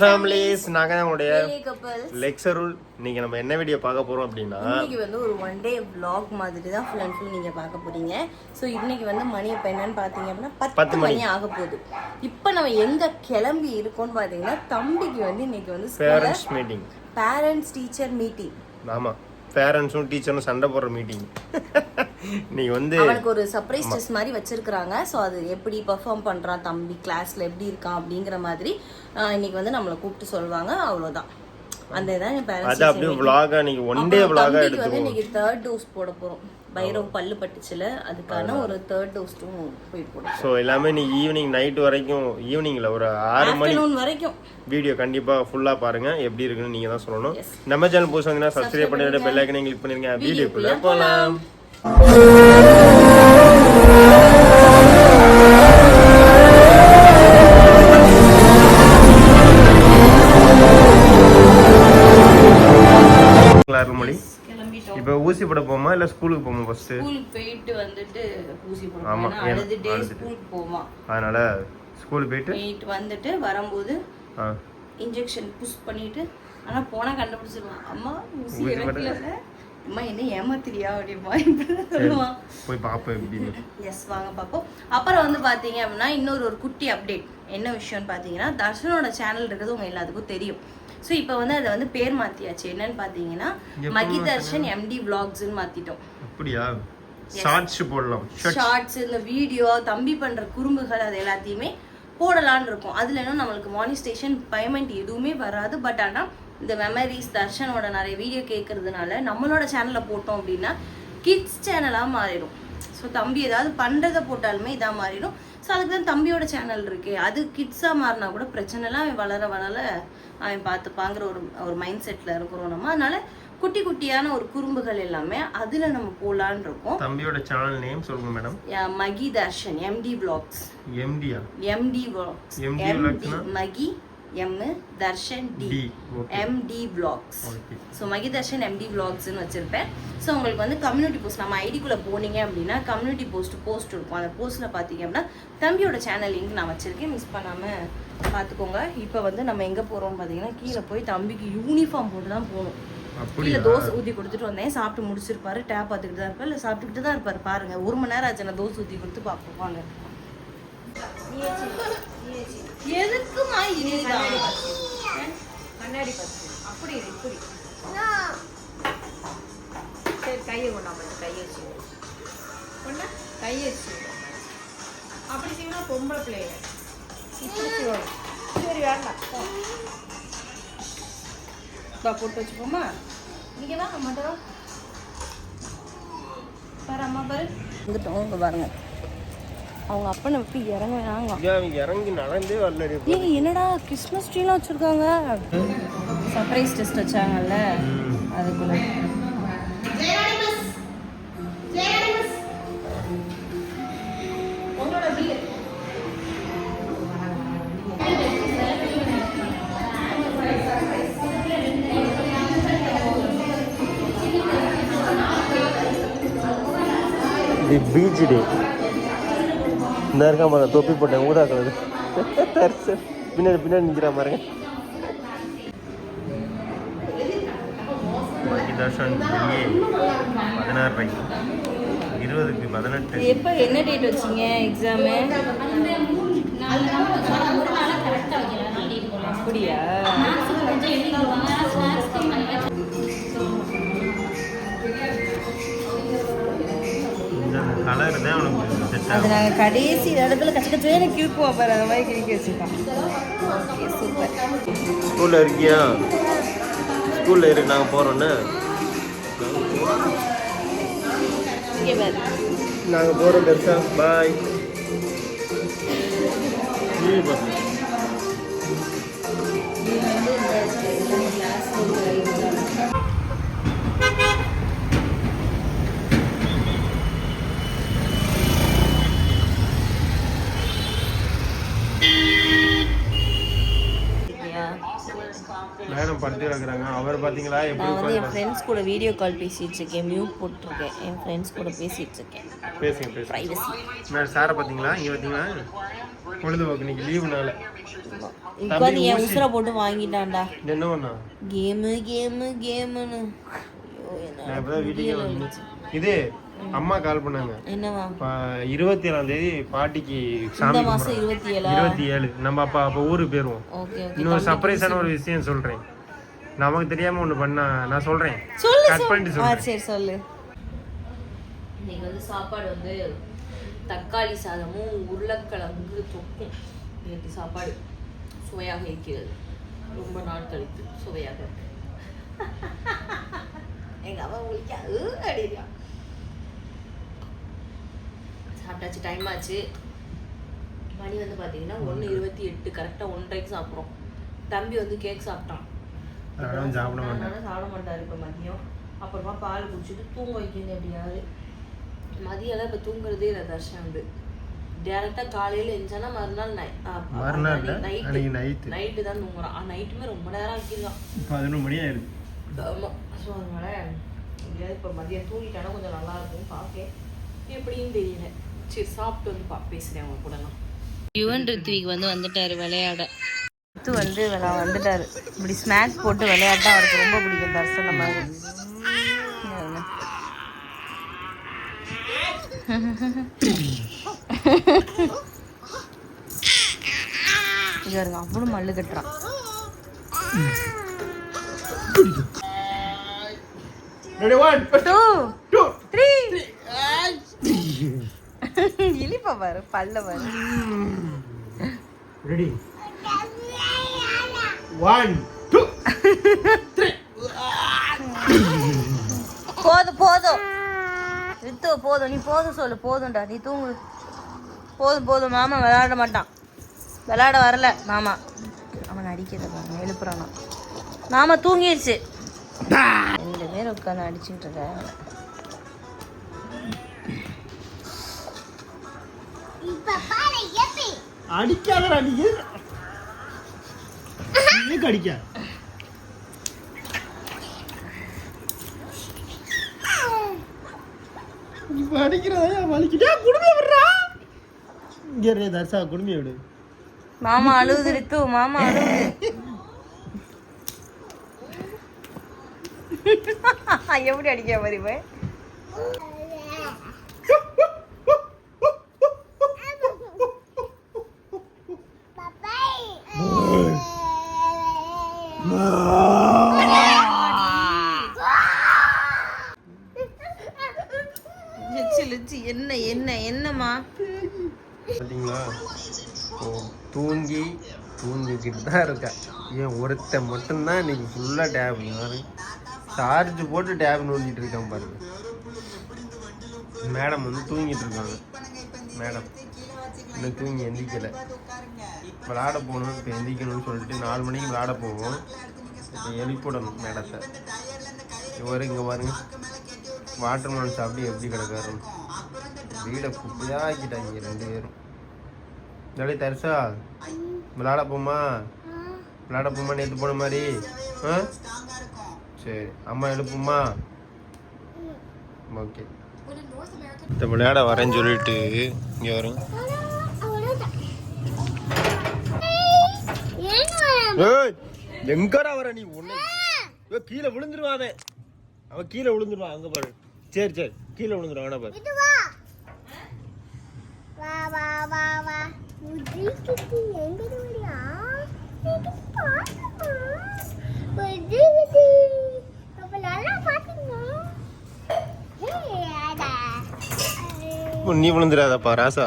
Families நாங்க couples. லெக்சருல் இன்னைக்கு நம்ம என்ன வீடியோ பார்க்க போறோம் அப்படின்னா இன்னைக்கு வந்து ஒரு ஒன் டே vlog மாதிரி தான் ஃபுல் அண்ட் ஃபுல் நீங்க பார்க்க போறீங்க. ஸோ இன்னைக்கு வந்து மணி இப்போ என்னன்னு பார்த்தீங்க அப்படின்னா பத்து மணி. ஆக போகுது. இப்போ நம்ம எங்க கிளம்பி இருக்கோம்னு பார்த்தீங்கன்னா தம்பிக்கு வந்து இன்னைக்கு வந்து parents meeting parents teacher meeting ஆமா. பேரண்ட்ஸும் டீச்சரும் சண்டை போடுற மீட்டிங் இன்னைக்கு வந்து அவனுக்கு ஒரு சர்ப்ரைஸ் டெஸ்ட் மாதிரி வச்சிருக்காங்க ஸோ அது எப்படி பெர்ஃபார்ம் பண்றான் தம்பி? கிளாஸ்ல எப்படி இருக்கான் அப்படிங்கிற மாதிரி இன்னைக்கு வந்து நம்மளை கூப்பிட்டு சொல்லுவாங்க. அவ்வளவுதான். அந்த இதான் அது அப்படியே vlog-ஆ இன்னைக்கு. ஒன் டே வந்து எடுத்துருவோம் இன்னைக்கு தேர்ட் டோஸ் போட போறோம். பைரவ் பல்லு பட்டுச்சுல அதுக்கான ஒரு தேர்ட் டோஸ்டும் போய் போடும் ஸோ எல்லாமே நீ ஈவினிங் நைட் வரைக்கும் ஈவினிங்ல ஒரு ஆறு மணி வரைக்கும். வீடியோ கண்டிப்பா ஃபுல்லா பாருங்க. எப்படி இருக்குன்னு நீங்க தான் சொல்லணும். நம்ம சேனல் புதுசு வந்தீங்கன்னா சப்ஸ்கிரைப் பண்ணிட்டு பெல் ஐக்கனையும் கிளிக் பண்ணிருங்க. வீடியோக்குள்ள போலாம். மொழி கிளம்பிட்டோம். இப்போ ஊசி போட போமா இல்ல ஸ்கூலுக்கு போமா ஃபர்ஸ்ட் ஸ்கூலுக்கு போயிட்டு வந்துட்டு ஊசி ஆமா, போடுவோம் ஏன் அழுதுட்டே அழுதுட்டு. ஸ்கூலுக்கு போவான் அதனால ஸ்கூல் போயிட்டு? போயிட்டு வந்துட்டு வரும்போது இன்ஜெக்ஷன் புஷ் பண்ணிட்டு ஆனா போனா கண்டுபிடிச்சிருவான். அம்மா ஊசி இறக்கல அம்மா என்ன ஏமாத்திரியா அப்படிமா இப்படிதான் சொல்லுவான். போய் பார்ப்போம் எப்படின்னு எஸ் வாங்க பார்ப்போம் அப்புறம் வந்து பார்த்தீங்க அப்படின்னா இன்னொரு ஒரு குட்டி அப்டேட் என்ன விஷயம்னு பார்த்தீங்கன்னா தர்ஷனோட சேனல் இருக்கிறது உங்க எல்லாத்துக்கும் தெரியும். ஸோ இப்போ வந்து அதை வந்து பேர் மாத்தியாச்சு. என்னன்னு பார்த்தீங்கன்னா மகி தர்ஷன் எம்டி விளாக்ஸ்ன்னு மாத்திட்டோம். அப்படியா? ஷார்ட்ஸ் போடலாம். ஷார்ட்ஸ் இந்த வீடியோ தம்பி பண்ற குறும்புகள் அது எல்லாத்தையுமே போடலான்னு இருக்கும். அதுல இன்னும் நம்மளுக்கு மானிஸ்டேஷன் பேமெண்ட் எதுவுமே வராது. பட் ஆனா இந்த மெமரிஸ் தர்ஷனோட நிறைய வீடியோ கேட்கறதுனால நம்மளோட சேனல்ல போட்டோம் அப்படின்னா கிட்ஸ் சேனலா மாறிடும். ஸோ தம்பி ஏதாவது பண்றதை போட்டாலுமே இதா மாறிடும். ஸோ அதுக்கு தான் தம்பியோட சேனல் இருக்கு. அது கிட்ஸா மாறினா கூட பிரச்சனைலாம் அவன் வளர வளர அவன் பார்த்துப்பாங்கிற ஒரு ஒரு மைண்ட் செட்ல இருக்கிறோம் நம்ம. அதனால குட்டி குட்டியான ஒரு குறும்புகள் எல்லாமே அதுல நம்ம போலான்னு இருக்கோம். தம்பியோட சேனல் நேம் சொல்லுங்க madam Mahi Darshan MD vlogs. எம்டியா MD MD MD? Mahi M Darshan D MD okay so Mahi Darshan MD vlogsனு வச்சிருப்பேன். ஸோ உங்களுக்கு வந்து கம்யூனிட்டி போஸ்ட் நம்ம ஐடிக்குள்ளே போனீங்க அப்படின்னா கம்யூனிட்டி போஸ்ட் போஸ்ட் இருக்கும். அந்த போஸ்ட்டில் பார்த்தீங்க அப்படின்னா தம்பியோட சேனல் லிங்க் நான் வச்சிருக்கேன். மிஸ் பண்ணாமல் பார்த்துக்கோங்க இப்போ வந்து நம்ம எங்கே போகிறோம்னு பார்த்தீங்கன்னா கீழே போய் தம்பிக்கு யூனிஃபார்ம் போட்டு தான் போகணும். கீழே தோசை ஊற்றி கொடுத்துட்டு வந்தேன். சாப்பிட்டு முடிச்சிருப்பாரு. டேப் பார்த்துக்கிட்டு தான் இருப்பார். இல்லை சாப்பிட்டுக்கிட்டு தான் இருப்பார். பாருங்க. ஒரு மணி நேரம் ஆச்சு நான் தோசை ஊற்றி கொடுத்து பார்ப்போம் வாங்க எதுக்குமா இதுதான்? கண்ணாடி பத்து. அப்படி இப்படி. சரி கையை கொண்டாம கையை வச்சு. கொண்டா கையை வச்சு. அப்படி செய்யணும் பொம்பளை பிள்ளைய. இப்படி செய்யணும் சரி வேண்டாம். போட்டு வச்சுப்போமா இங்க வாங்க மாட்டோம் பாரு அம்மா பாரு. வந்துட்டோம் இங்கே பாருங்க. அவங்க அப்பனை விட்டு இறங்க வேணாங்க ஐயா, அவங்க இறங்கி நடந்தே வரல ஏய் என்னடா கிறிஸ்மஸ் ட்ரீலாம் வச்சுருக்காங்க? சர்ப்ரைஸ் டெஸ்ட் வச்சாங்கல்ல அதுக்குள்ள. தி பீச் டே இந்த இருக்கா மாதிரி தொப்பி போட்டேன் ஊதா கலர். பின்னாடி பின்னாடி நிற்கிறா பாருங்க. தர்ஷன் பதினாறு ரூபாய் இருபதுக்கு பதினெட்டு. எப்போ என்ன டேட் வச்சீங்க எக்ஸாமு அப்படியா? கலர் தான் அது நாங்கள் கடைசி இடத்துல கச்ச கச்சே கிழக்குவோம் பாரு அந்த மாதிரி கிழக்கி வச்சுருக்கோம் சூப்பர் ஸ்கூலில் இருக்கியா? ஸ்கூலில் இருக்கு நாங்கள் போகிறோன்னு இங்கே பாரு. நாங்கள் போகிறோம் பெருசா. பாய் இது மேடம் படுத்து கிடக்குறாங்க. அவர் பாத்தீங்களா? எப்படி நான் வந்து என் ஃப்ரெண்ட்ஸ் கூட வீடியோ கால் பேசிட்டு இருக்கேன். மியூட் போட்டிருக்கேன். என் ஃப்ரெண்ட்ஸ் கூட பேசிட்டு இருக்கேன். பேசுங்க பேசுங்க. ப்ரைவசி நான் சாரை பாத்தீங்களா? இங்க பாத்தீங்களா? பொழுதுபோக்கு. இன்னைக்கு லீவுனால உட்காந்து என் உசுரை போட்டு வாங்கிட்டான்டா. என்ன பண்ணா? கேமு கேமு கேமுன்னு ஐயோ என்ன இது அம்மா கால் பண்ணாங்க. என்னவா? இருபத்தி ஏழாம் தேதி பாட்டிக்கு சாமி மாசம் இருபத்தி ஏழா இருபத்தி ஏழு நம்ம அப்ப அப்ப ஊருக்கு போயிருவோம். Okay okay. இன்னொரு சர்ப்ரைஸான ஒரு விஷயம் சொல்றேன். நமக்கு தெரியாம ஒண்ணு பண்ணா நான் சொல்றேன். சொல்லு கட் பண்ணிட்டு சரி சொல்லு. இன்னைக்கு வந்து சாப்பாடு வந்து தக்காளி சாதமும் உருளைக்கிழங்கு தொக்கும். இன்னைக்கு சாப்பாடு சுவையாக இருக்கிறது. ரொம்ப நாள் கழித்து சுவையாக இருக்கு. எங்க அம்மா உங்களுக்கு அடியா சாப்பிட்டாச்சு டைம் ஆச்சு. மணி வந்து பார்த்தீங்கன்னா ஒன்று இருபத்தி எட்டு கரெக்டாக ஒன்றரைக்கு சாப்பிட்றோம். தம்பி வந்து கேக் சாப்பிட்டான். சாப்பிட மாட்டேன். சாப்பிட மாட்டாரு இப்போ மதியம். அப்புறமா பால் குடிச்சிட்டு தூங்க வைக்கணும் எப்படியாவது. மதியம்லாம் இப்போ தூங்குறதே இல்லை தர்ஷன் வந்து. டேரெக்டாக காலையில் எழுந்தானா மறுநாள் நைட்டு நைட்டு நைட்டு தான் தூங்குறான். ஆ நைட்டுமே ரொம்ப நேரம் ஆக்கிடுவான் பதினொன்று மணி ஆயிடுது. ஆமாம் ஸோ அதனால எப்படியாவது இப்போ மதியம் தூங்கிட்டானா கொஞ்சம் நல்லா இருக்கும் பார்க்க எப்படின்னு தெரியல. சரி சாப்பிட்டு வந்து பா பேசுகிறேன் அவங்க கூட நான் யுவன் ரித்விக் வந்து வந்துட்டாரு விளையாட. ரித்து வந்து நான் வந்துட்டாரு. இப்படி ஸ்நாக்ஸ் போட்டு விளையாட்டா அவருக்கு ரொம்ப பிடிக்கும் தர்சன மாதிரி. இங்க இருங்க அவ்வளோ மல்லு கட்டுறான். Ready one two two three இழிப்பா பாரு பல்ல பாரு ரெடி ஒன் டூ போதும் போதும் வித்து போதும் நீ போதும் சொல்லு போதும்டா. நீ தூங்கு. போதும் போதும். மாமா விளையாட மாட்டான். விளையாட வரல மாமா. அவன் அடிக்கிறத பாருங்க எழுப்புறானா. மாமா தூங்கிடுச்சு ரெண்டு பேர் உட்காந்து அடிச்சுட்டு இருக்காங்க அடிக்காதடா நீ நீ அடிக்க. இப்ப அடிக்கிறதா வலிக்கிட்டே குடுமைய விடுறா. இங்க இரு தர்சா குடுமைய விடு. மாமா அழுகுது ரித்து. மாமா அழுகுது. எப்படி அடிக்க மாதிரி போய் லிச்சு லிச்சு என்ன என்ன என்னம்மா பார்த்தீங்களா ஓ, தூங்கி தூங்கிக்கிட்டு தான் இருக்கா ஏன் ஒருத்தன் மட்டும்தான் இன்னைக்கு ஃபுல்லாக டேப் யாரு? சார்ஜ் போட்டு டேப் நோண்டிட்டு இருக்கான் பாருங்க மேடம் வந்து தூங்கிட்டு இருக்காங்க. மேடம் இன்னும் தூங்கி எந்திக்கலை. விளாட போகணும் இப்போ எந்திக்கணும்னு சொல்லிட்டு நாலு மணிக்கு விளாட போவோம். இப்போ எழுப்பிடணும் மேடத்தை. இவர் இங்கே பாருங்க. வாட்டர் மேலன் சாப்பிட்டு எப்படி கிடக்காரு? வீடை குப்பையாக்கிட்டாங்க ரெண்டு பேரும். டேடி தரிசா விளாட போமா? விளாட போமா நேற்று போன மாதிரி. ஆ? சரி அம்மா எழுப்புமா ஓகே. இந்த விளையாட வரேன்னு சொல்லிட்டு இங்கே வரும் எங்கடா வர நீ ஒண்ணு கீழே விழுந்துருவான் அவன். அவன் கீழே விழுந்துருவான் அங்க பாரு. சரி சரி கீழே விழுந்துருவான் அவனை பாரு. வா. வா வா வா நீ விழுந்துடாதப்பா ராசா.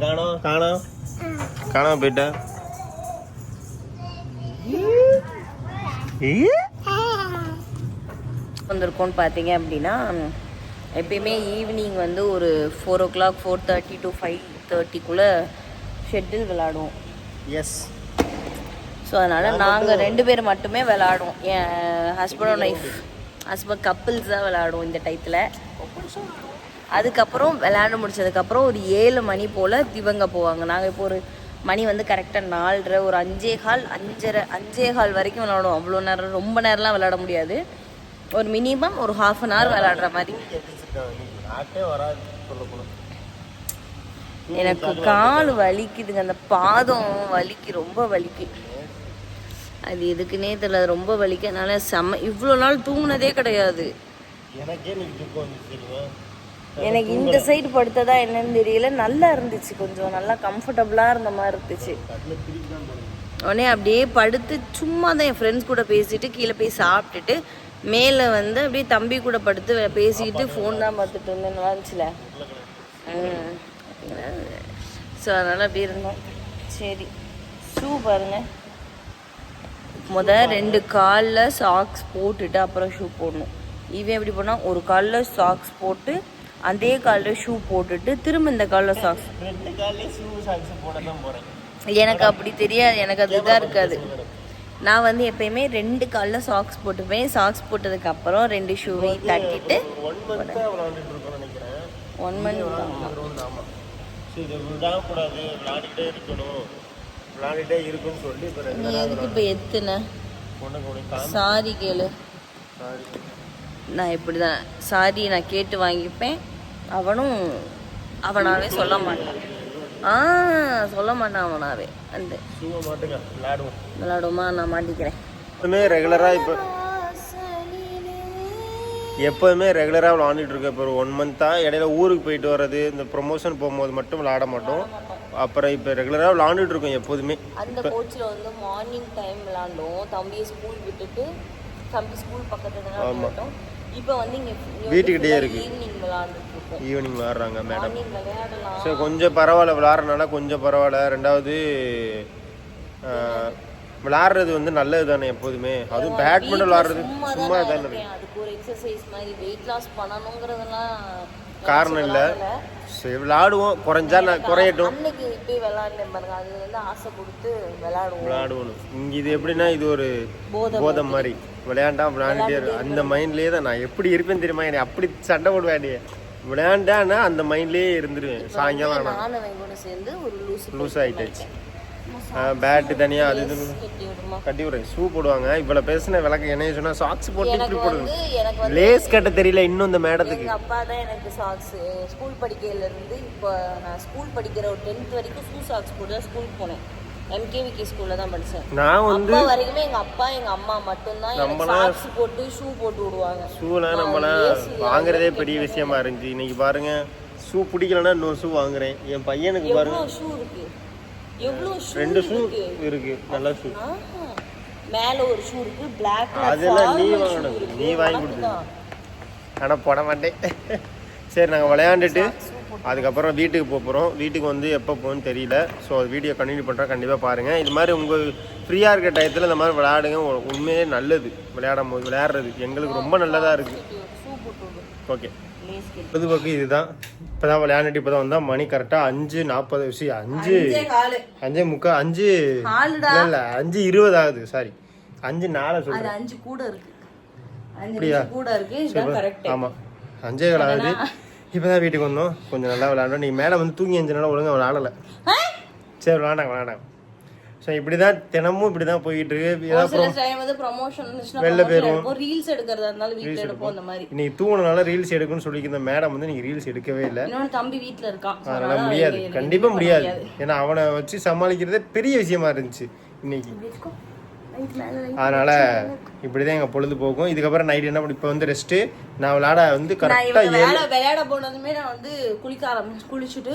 காணோம் காணோம். காணாம போயிட்டா. வந்திருக்கோம்னு பார்த்தீங்க அப்படின்னா எப்பயுமே ஈவினிங் வந்து ஒரு four o'clock four thirty to five தேர்ட்டிக்குள்ளே shuttle விளாடுவோம். எஸ் ஸோ அதனால் நாங்கள் ரெண்டு பேர் மட்டுமே விளாடுவோம். என் ஹஸ்பண்ட் ஒய்ஃப் ஹஸ்பண்ட் கப்புள்ஸ் தான் விளாடுவோம் இந்த டயத்தில் அதுக்கப்புறம் விளையாண்டு முடிச்சதுக்கப்புறம் ஒரு ஏழு மணி போல் இவங்க போவாங்க. நாங்கள் இப்போ ஒரு மணி வந்து கரெக்டாக நாலரை ஒரு அஞ்சே கால் அஞ்சரை அஞ்சே கால் வரைக்கும் விளையாடுவோம் அவ்வளோ நேரம் ரொம்ப நேரம்லாம் விளையாட முடியாது. ஒரு மினிமம் ஒரு ஹாஃப் அன் ஹவர் விளாடுற மாதிரி. எனக்கு கால் வலிக்குதுங்க. அந்த பாதம் வலிக்கு ரொம்ப வலிக்கு. அது எதுக்குன்னே தெரியல. அது ரொம்ப வலிக்கனால செம்ம இவ்வளோ நாள் தூங்கினதே கிடையாது. எனக்கு இந்த சைடு படுத்ததா என்னன்னு தெரியல. நல்லா இருந்துச்சு கொஞ்சம். நல்லா கம்ஃபர்டபுளாக இருந்த மாதிரி இருந்துச்சு. உடனே அப்படியே படுத்து சும்மா தான் என் ஃப்ரெண்ட்ஸ் கூட பேசிட்டு கீழே போய் சாப்பிட்டுட்டு மேலே வந்து அப்படியே தம்பி கூட படுத்து பேசிக்கிட்டு ஃபோன் தான் பார்த்துட்டு இருந்தேன் நல்லா இருந்துச்சுல ஸோ அதனால் அப்படி இருந்தோம். சரி. ஷூ பாருங்க. முத ரெண்டு காலில் சாக்ஸ் போட்டுட்டு அப்புறம் ஷூ போடணும். இவன் எப்படி பண்ணால் ஒரு காலில் சாக்ஸ் போட்டு அதே காலில் ஷூ போட்டுட்டு திரும்ப இந்த காலில் சாக்ஸ் ரெண்டு காலையே ஷூ சாக்ஸ் போட தான் போகிறேன் எனக்கு அப்படி தெரியாது. எனக்கு அது இதாக இருக்காது. நான் வந்து எப்பயுமே ரெண்டு காலில் சாக்ஸ் போட்டுப்பேன். சாக்ஸ் போட்டதுக்கு அப்புறம் ரெண்டு ஷூவையும் தட்டிட்டு ஒன் மந்த் நீ எதுக்கு இப்போ எத்துன? சாரி கேளு. நான் இப்படி தான் சாரி நான் கேட்டு வாங்கிப்பேன். அவனும் அவனாவே சொல்ல மாட்டான். ஆ சொல்ல மாட்டான் அவனாவே அந்த விளாடுவோம். நான் மாட்டிக்கிறேன். எப்பவுமே ரெகுலராக இப்போ எப்போதுமே ரெகுலராக விளாண்டுட்டு இருக்கேன் இப்போ ஒரு ஒன் மந்த்தாக இடையில ஊருக்கு போயிட்டு வர்றது இந்த ப்ரொமோஷன் போகும்போது மட்டும் விளாட மாட்டோம். அப்புறம் இப்போ ரெகுலராக விளாண்டுட்டு இருக்கோம் எப்போதுமே. அந்த கோச்சில் வந்து மார்னிங் டைம் விளாண்டோம். தம்பியை ஸ்கூல் விட்டுட்டு தம்பி ஸ்கூல் பக்கத்துல விளையாண்டோம். இப்போ வந்து இங்கே வீட்டுக்கிட்டயே இருக்கு. ஈவினிங் இருக்கோம் ஈவினிங் விளாட்றாங்க மேடம் சரி கொஞ்சம் பரவாயில்ல விளாட்றனால கொஞ்சம் பரவாயில்ல. ரெண்டாவது விளாட்றது வந்து நல்லது தானே எப்போதுமே. அதுவும் பேட்மிண்டன் விளாட்றது சும்மா தான் தானே இருக்கேன். அதுக்கு ஒரு எக்ஸசைஸ் மாதிரி வெயிட் லாஸ் பண்ணணுங்கிறதெல்லாம் காரணம் இல்லை. சரி விளாடுவோம் குறைஞ்சா நான் குறையட்டும். அன்னைக்கு போய் விளையாண்டேன் பாருங்க. அது வந்து ஆசை கொடுத்து விளையாடுவோம். விளையாடுவோம். இங்கே இது எப்படின்னா இது ஒரு போதை மாதிரி. விளையாண்டா விளையாண்டுட்டே அந்த மைண்ட்லேயே தான் நான் எப்படி இருப்பேன் தெரியுமா? என்னை அப்படி சண்டை போடுவேன் விளையாண்டானா அந்த மைண்ட்லேயே இருந்துருவேன். சாயங்காலம் ஆனால் சேர்ந்து ஒரு லூசு லூஸ் ஆகிட்டாச்சு பேட்டு தனியாக அது இது கட்டி விடுறேன். ஷூ போடுவாங்க. இவ்வளோ பேசின விளக்கு என்ன சொன்னால் சாக்ஸ் போட்டு இப்படி போடுங்க. லேஸ் கட்ட தெரியல இன்னும் இந்த மேடத்துக்கு. அப்பா தான் எனக்கு சாக்ஸ் ஸ்கூல் படிக்கையில இருந்து இப்போ நான் ஸ்கூல் படிக்கிற ஒரு டென்த் வரைக்கும் ஷூ சாக்ஸ் போட்டு ஸ்கூல் போனேன். எம்கேவிகே ஸ்கூல்ல தான் படிச்சேன். நான் வந்து வரைக்குமே எங்க அப்பா எங்க அம்மா மட்டும்தான் எனக்கு சாக்ஸ் போட்டு ஷூ போட்டு விடுவாங்க. ஷூலாம் நம்மளாம் வாங்குறதே பெரிய விஷயமா இருந்துச்சு. இன்னைக்கு பாருங்க ஷூ பிடிக்கலன்னா இன்னொரு ஷூ வாங்குறேன். என் பையனுக்கு பாருங்க. ஷூ இருக்கு? எவ்வளவு ஷூ ரெண்டு ஷூ இருக்கு? நல்ல ஷூ. மேல ஒரு ஷூ இருக்கு பிளாக் அதெல்லாம் நீ வாங்கணும் நீ வாங்கி கொடுத்து ஆனால் போட மாட்டேன். சரி நாங்கள் விளையாண்டுட்டு அதுக்கப்புறம் வீட்டுக்கு போக போகிறோம் வீட்டுக்கு வந்து எப்போ போகணும்னு தெரியல. ஸோ வீடியோ கண்டினியூ பண்ணுறோம் கண்டிப்பாக பாருங்கள் இது மாதிரி உங்கள் ஃப்ரீயாக இருக்க டயத்தில் இந்த மாதிரி விளையாடுங்க. உண்மையே நல்லது. விளையாடும் போது விளையாடுறது எங்களுக்கு ரொம்ப நல்லதாக இருக்குது ஓகே பொதுபோக்கு இதுதான். இப்போ தான் விளையாண்டுட்டு இப்போ தான் வந்தால் மணி கரெக்டாக அஞ்சு நாற்பது விஷயம் அஞ்சு அஞ்சே முக்கால் அஞ்சு இல்லை அஞ்சு இருபது ஆகுது. சாரி அஞ்சு நாளை சொல்கிறேன் அஞ்சு கூட இருக்கு. அஞ்சு நிமிஷம் கூட இருக்கு. இதுதான் கரெக்ட் ஆமாம் அஞ்சே கால் ஆகுது. இப்போ தான் வீட்டுக்கு வந்தோம். கொஞ்சம் நல்லா விளையாண்டோம். நீ மேலே வந்து தூங்கி அஞ்சனால ஒழுங்கா விளையாடலை சரி விளையாண்டாங்க விளையாண்டாங்க. ஸோ இப்படி தான் தினமும் இப்படி தான் போயிட்டு இருக்கு. ஏதாவது ப்ரமோஷன் வெளில போயிருவோம். ரீல்ஸ் எடுக்கிறதா இருந்தாலும் வீட்ல எடுப்போம் அந்த மாதிரி. இன்னைக்கு தூங்கினால ரீல்ஸ் எடுக்கணும்னு சொல்லியிருந்த மேடம் வந்து நீங்கள் ரீல்ஸ் எடுக்கவே இல்லை. இன்னொன்னு தம்பி வீட்ல இருக்கான் அதனால முடியாது. எனக்கு- கண்டிப்பா எனக்கு முடியாது. முடியாது. ஏன்னா அவனை வச்சு சமாளிக்கிறதே பெரிய விஷயமா இருந்துச்சு. இன்னைக்கு. அதனால இப்படிதான் எங்க பொழுது போகும் இதுக்கப்புறம் நைட் என்ன பண்ணி இப்போ வந்து ரெஸ்ட் நான் விளையாட வந்து நான் கரெக்டா இவங்க வேலை விளையாட போனதுமே நான் வந்து குளிக்க ஆரம்பிச்சு குளிச்சுட்டு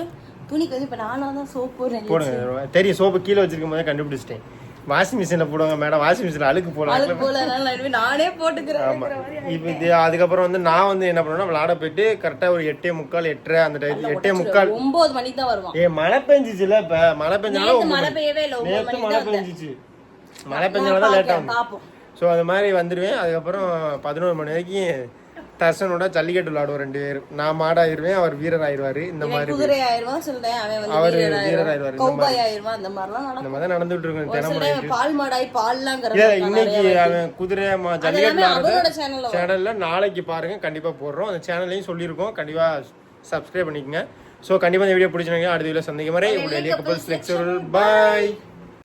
துணிக்கு வந்து இப்ப நானா தான் சோப் போடுறேன் போடுங்க. தெரியும் சோப்பு கீழே வச்சிருக்கும் போதே கண்டுபிடிச்சிட்டேன். வாஷிங் மிஷின்ல போடுவாங்க மேடம் வாஷிங் மிஷின்ல அழுக்கு போடலாம். அதுக்கு போல அதனால நான் போட்டுக்கிறேன் ஆமா. இப்போ இது அதுக்கப்புறம் வந்து நான் வந்து என்ன பண்ணுவேன்னா விளையாட போயிட்டு கரெக்டா ஒரு எட்டே முக்கால் எட்டரை அந்த டைம் எட்டே முக்கால். ஒன்பது மணிக்கு தான் வருவான். ஏ மழை பெஞ்சிச்சுல இப்ப. மழை பெஞ்சனால நேத்து மழை பெய்யவே இல்லை. நேற்று மழை தான். பெஞ்சிச்சு. மழை பெஞ்சனால தான் லேட் ஆகும். ஸோ அது மாதிரி வந்துடுவேன். அதுக்கப்புறம் பதினோரு மணி வரைக்கும் தர்ஷனோட ஜல்லிக்கட்டு விளாடுவோம் ரெண்டு பேரும். நான் மாடாயிருவேன் அவர் வீரர் ஆயிடுவாரு இந்த மாதிரி. அவரு வீரர் ஆயிடுவாரு இந்த மாதிரி. தான் நடந்துட்டு இருக்கோம். தினமும் இன்னைக்கு அவன் குதிரை மா- ஜல்லிக்கட்டு சேனல்ல நாளைக்கு பாருங்க. கண்டிப்பா போடுறோம். அந்த சேனல்லையும் சொல்லியிருக்கோம். கண்டிப்பா சப்ஸ்கிரைப் பண்ணிக்கோங்க. ஸோ கண்டிப்பாக இந்த வீடியோ பிடிச்சிருங்க அடுத்த வீடியோ சந்திக்கும் வரை உங்களுடைய பாய்